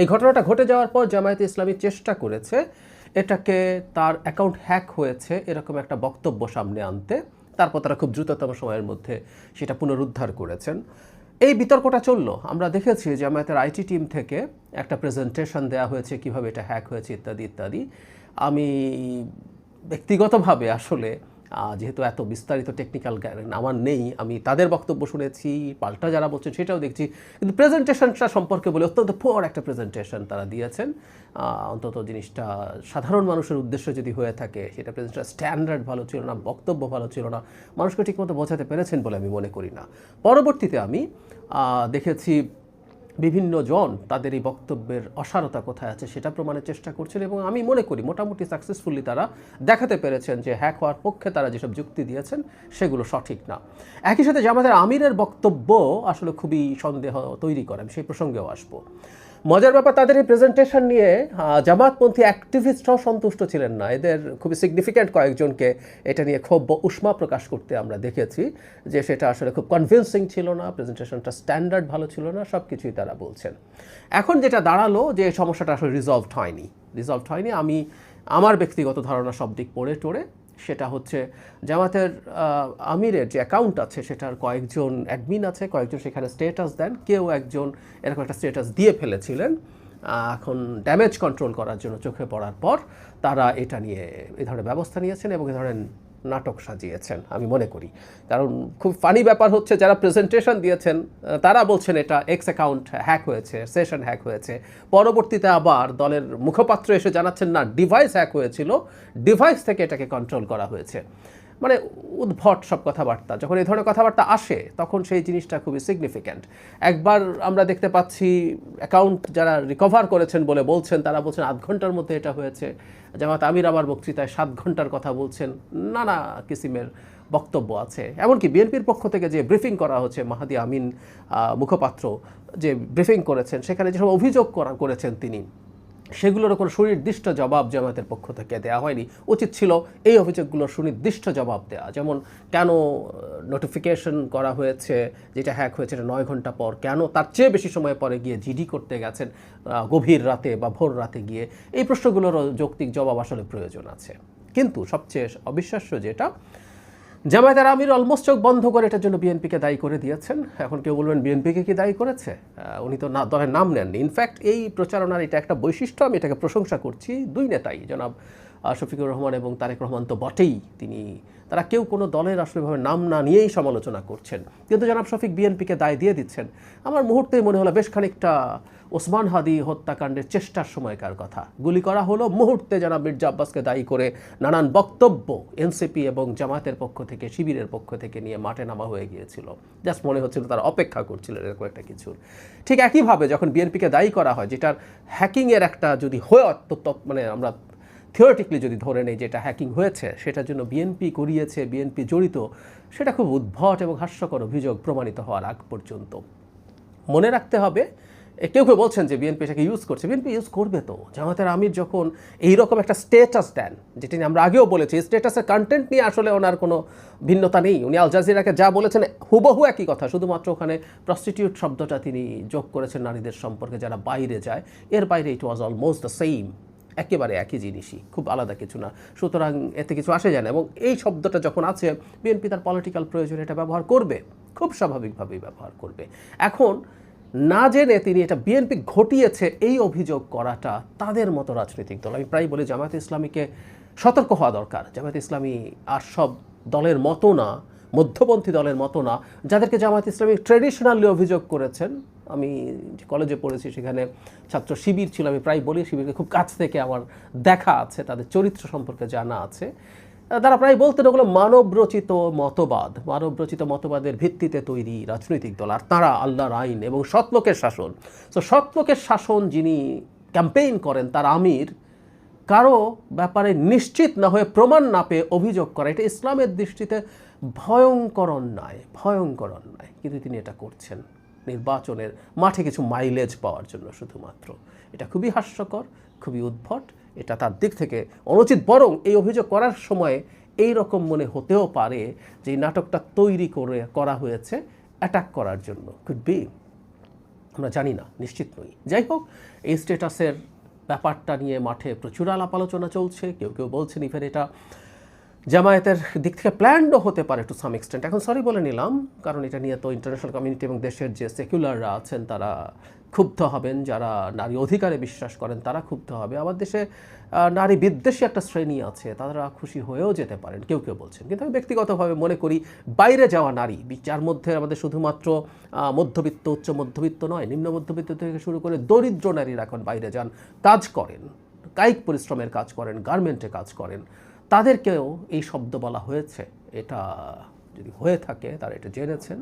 এই ঘটনাটা ঘটে যাওয়ার পর জামায়াতে ইসলামী চেষ্টা করেছে এটাকে তার অ্যাকাউন্ট হ্যাক হয়েছে, এরকম একটা বক্তব্য সামনে আনতে। তারপর তারা খুব দ্রুততম সময়ের মধ্যে সেটা পুনরুদ্ধার করেছেন। এই বিতর্কটা চলল। আমরা দেখেছি জামায়াতের আইটি টিম থেকে একটা প্রেজেন্টেশন দেওয়া হয়েছে, কীভাবে এটা হ্যাক হয়েছে ইত্যাদি ইত্যাদি। আমি ব্যক্তিগতভাবে আসলে যেহেতু এত বিস্তারিত টেকনিক্যাল জ্ঞান আমার নেই, আমি তাদের বক্তব্য শুনেছি, পাল্টা যারা বলছেন সেটাও দেখছি। কিন্তু প্রেজেন্টেশনটা সম্পর্কে বলে অত্যন্ত পোর একটা প্রেজেন্টেশন তারা দিয়েছেন। অন্তত জিনিসটা সাধারণ মানুষের উদ্দেশ্য যদি হয়ে থাকে, সেটা প্রেজেন্টেশন স্ট্যান্ডার্ড ভালো ছিল না, বক্তব্য ভালো ছিল না, মানুষকে ঠিকমতো বোঝাতে পেরেছেন বলে আমি মনে করি না। পরবর্তীতে আমি দেখেছি বিভিন্ন জন তাদের এই বক্তব্যের অসারতা কোথায় আছে সেটা প্রমাণের চেষ্টা করছেন এবং আমি মনে করি মোটামুটি সাকসেসফুলি তারা দেখাতে পেরেছেন যে হ্যাক হওয়ার পক্ষে তারা যেসব যুক্তি দিয়েছেন সেগুলো সঠিক না। একই সাথে যে আমাদের আমিরের বক্তব্য আসলে খুবই সন্দেহ তৈরি করে, আমি সেই প্রসঙ্গেও আসব। মজার ব্যাপার, তাদের এই প্রেজেন্টেশন নিয়ে জামাতপন্থী অ্যাক্টিভিস্টরাও সন্তুষ্ট ছিলেন না। এদের খুবই সিগনিফিক্যান্ট কয়েকজনকে এটা নিয়ে ক্ষোভ বা উষ্মা প্রকাশ করতে আমরা দেখেছি, যে সেটা আসলে খুব কনভিন্সিং ছিল না প্রেজেন্টেশনটা স্ট্যান্ডার্ড ভালো ছিল না সব কিছুই তারা বলছেন। এখন যেটা দাঁড়াল, যে সমস্যাটা আসলে রিজলভড হয়নি। রিজলভড হয়নি, আমি আমার ব্যক্তিগত ধারণা সব দিক পড়ে টড়ে সেটা হচ্ছে জামাতের আমিরের যে অ্যাকাউন্ট আছে, সেটার কয়েকজন অ্যাডমিন আছে, কয়েকজন সেখানে স্টেটাস দেন। কেউ একজন এরকম একটা স্টেটাস দিয়ে ফেলেছিলেন। এখন ড্যামেজ কন্ট্রোল করার জন্য চোখে পড়ার পর তারা এটা নিয়ে এ ধরনের ব্যবস্থা নিয়েছেন এবং এ ধরনের নাটক সাজিয়েছেন, আমি মনে করি। কারণ খুব ফানি ব্যাপার হচ্ছে, যারা প্রেজেন্টেশন দিয়েছেন তারা বলছেন এটা এক্স অ্যাকাউন্ট হ্যাক হয়েছে সেশন হ্যাক হয়েছে। পরবর্তীতে আবার দলের মুখপাত্র এসে জানাচ্ছেন, না ডিভাইস হ্যাক হয়েছিল। ডিভাইস থেকে এটাকে কন্ট্রোল করা হয়েছে। মানে উদ্ভট সব কথাবার্তা। যখন এই ধরনের কথাবার্তা আসে, তখন সেই জিনিসটা খুবই সিগনিফিক্যান্ট একবার আমরা দেখতে পাচ্ছি অ্যাকাউন্ট যারা রিকভার করেছেন বলে বলছেন, তারা বলছেন আধ ঘণ্টার মধ্যে এটা হয়েছে। জামাত আমির আমার বক্তৃতায় সাত ঘণ্টার কথা বলছেন। নানা কিসিমের বক্তব্য আছে। এমনকি বিএনপির পক্ষ থেকে যে ব্রিফিং করা হচ্ছে, মাহাদি আমিন মুখপাত্র যে ব্রিফিং করেছেন, সেখানে যেসব অভিযোগ করা করেছেন তিনি সেগুলোর কোনো সুনির্দিষ্ট জবাব জামায়াতের পক্ষ থেকে দেওয়া হয়নি। উচিত ছিল এই অভিযোগগুলোর সুনির্দিষ্ট জবাব দেওয়া যেমন, কেন নোটিফিকেশন করা হয়েছে, যেটা হ্যাক হয়েছে, এটা নয় ঘণ্টা পর কেন? তার চেয়ে বেশি সময় পরে গিয়ে জিডি করতে গেছেন গভীর রাতে বা ভোর রাতে গিয়ে। এই প্রশ্নগুলোরও যৌক্তিক জবাব আসলে প্রয়োজন আছে। কিন্তু সবচেয়ে অবিশ্বাস্য যেটা জামায়াতের আমির অলমোস্ট চোখ বন্ধ করে এটার জন্য বিএনপিকে দায়ী করে দিয়েছেন। এখন কেউ বলবেন, বিএনপিকে কি দায়ী করেছে? উনি তো না, দলের নাম নেননি। ইনফ্যাক্ট এই প্রচারণার এটা একটা বৈশিষ্ট্য, আমি এটাকে প্রশংসা করছি দুই নেতাই, জনাব শফিকুর রহমান এবং তারেক রহমান তো বটেই তিনি, তারা কেউ কোনো দলের আসলেভাবে নাম না নিয়েই সমালোচনা করছেন। কিন্তু জনাব শফিক বিএনপিকে দায় দিয়ে দিচ্ছেন। আমার মুহূর্তেই মনে হলো বেশ খানিকটা ওসমান হাদি হত্যাকাণ্ডের চেষ্টার সময়কার কথা। গুলি করা হলো মুহূর্তে জনাব মির্জা আব্বাসকে দায়ী করে নানান বক্তব্য এনসিপি এবং জামাতের পক্ষ থেকে, শিবিরের পক্ষ থেকে নিয়ে মাঠে নামা হয়ে গিয়েছিল। জাস্ট মনে হচ্ছিল তারা অপেক্ষা করছিল এরকম একটা কিছুর ঠিক একইভাবে যখন বিএনপিকে দায়ী করা হয়, যেটার হ্যাকিংয়ের একটা যদি হয় মানে আমরা থিওরিটিক্যালি যদি ধরে নেই যে এটা হ্যাকিং হয়েছে, সেটার জন্য বিএনপি করিয়েছে বিএনপি জড়িত, সেটা খুব উদ্ভট এবং হাস্যকর অভিযোগ প্রমাণিত হওয়ার আগ পর্যন্ত। মনে রাখতে হবে কেউ কেউ বলছেন যে বিএনপি এটাকে ইউজ করছে। বিএনপি ইউজ করবে তো। জামাতের আমির যখন এইরকম একটা স্টেটাস দেন, যেটি নিয়ে আমরা আগেও বলেছি স্টেটাসের কন্টেন্ট নিয়ে আসলে ওনার কোনো ভিন্নতা নেই। উনি আল জাজিরাকে যা বলেছেন, হুবহু একই কথা। শুধুমাত্র ওখানে প্রস্টিটিউট শব্দটা তিনি যোগ করেছেন নারীদের সম্পর্কে, যারা বাইরে যায়, এর বাইরে it was almost the same একেবারে একই জিনিসই, খুব আলাদা কিছু না। সুতরাং এতে কিছু আসে যায় না এবং এই শব্দটা যখন আছে, বিএনপি তার পলিটিক্যাল প্রয়োজনে এটা ব্যবহার করবে, খুব স্বাভাবিকভাবেই ব্যবহার করবে। এখন না জেনে তিনি এটা বিএনপি ঘটিয়েছে এই অভিযোগ করাটা তাদের মতো রাজনৈতিক দল। আমি প্রায় বলি জামায়াত ইসলামীকে সতর্ক হওয়া দরকার। জামায়াত ইসলামী আর সব দলের মতো না, মধ্যপন্থী দলের মতো না, যাদেরকে জামায়াত ইসলামী ট্রেডিশনালি অভিযোগ করেছেন আমি যে কলেজে পড়েছি সেখানে ছাত্র শিবির ছিল, আমি প্রায় বলি শিবিরকে, খুব কাছ থেকে আমার দেখা আছে, তাদের চরিত্র সম্পর্কে জানা আছে। তারা প্রায় বলতেন ওগুলো মানবরচিত মতবাদ, মানবরচিত মতবাদের ভিত্তিতে তৈরি রাজনৈতিক দল। আর তারা আল্লাহর আইন এবং সৎলোকের শাসন। তো সৎলোকের শাসন যিনি ক্যাম্পেইন করেন, তার আমির, কারও ব্যাপারে নিশ্চিত না হয়ে প্রমাণ না পেয়ে অভিযোগ করা, এটা ইসলামের দৃষ্টিতে ভয়ঙ্কর অন্যায় ভয়ঙ্কর অন্যায়। কিন্তু তিনি এটা করছেন। নির্বাচনের মাঠে কিছু মাইলেজ পাওয়ার জন্য শুধুমাত্র। এটা খুবই হাস্যকর, খুবই উদ্ভট, এটা তার দিক থেকে অনুচিত। বরং এই অভিযোগ করার সময় এই রকম মনে হতেও পারে যে নাটকটা তৈরি করে, করা হয়েছে অ্যাটাক করার জন্য। কুড বি আমরা জানি না, নিশ্চিত নই। যাই হোক, এই স্ট্যাটাসের ব্যাপারটা নিয়ে মাঠে প্রচুর আলাপ আলোচনা চলছে। কেউ কেউ বলছেন, ইভেন এটা জামায়াতের দিক থেকে প্ল্যান্ডও হতে পারে টু সাম এক্সটেন্ট এখন সরি বলে নিলাম, কারণ এটা নিয়ে তো ইন্টারন্যাশনাল কমিউনিটি এবং দেশের যে সেকুলাররা আছেন তারা ক্ষুব্ধ হবেন, যারা নারী অধিকারে বিশ্বাস করেন তারা ক্ষুব্ধ হবে। আবার দেশে নারী বিদ্বেষী একটা শ্রেণি আছে, তারা খুশি হয়েও যেতে পারেন, কেউ কেউ বলছেন। কিন্তু আমি ব্যক্তিগতভাবে মনে করি, বাইরে যাওয়া নারী, যার মধ্যে আমাদের শুধুমাত্র মধ্যবিত্ত, উচ্চ মধ্যবিত্ত নয়, নিম্ন মধ্যবিত্ত থেকে শুরু করে দরিদ্র নারীরা এখন বাইরে যান, কাজ করেন, কায়িক পরিশ্রমের কাজ করেন গার্মেন্টে কাজ করেন। তাদেরকেও এই শব্দ বলা হয়েছে। এটা যদি হয়ে থাকে তারা এটা জেনেছেন।